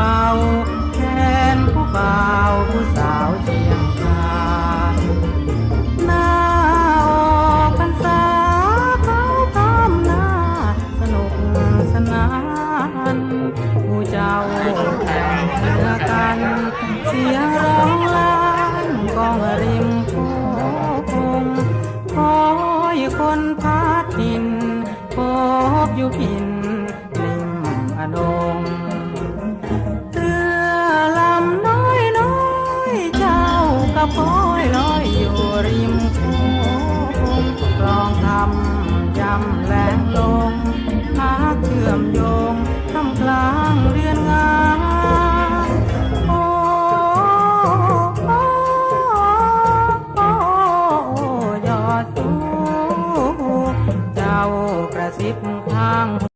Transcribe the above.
เป่าแคนผู้บ่าวผู้สาวเชียงคานหน้าออกพรรษาเขาทำหน้า สนุกสนานผู้เจ้าแข่งกันเสียงร้องล้านกองริมโคงคอยคนพาดินพบอยู่พิน กระโปยลอยอยู่ริมโค้งกลองทำยำแหลงลงหาเกื่อมโยงทำกลางเรือนงาโอ้ยอดสูเจ้ากระซิบทาง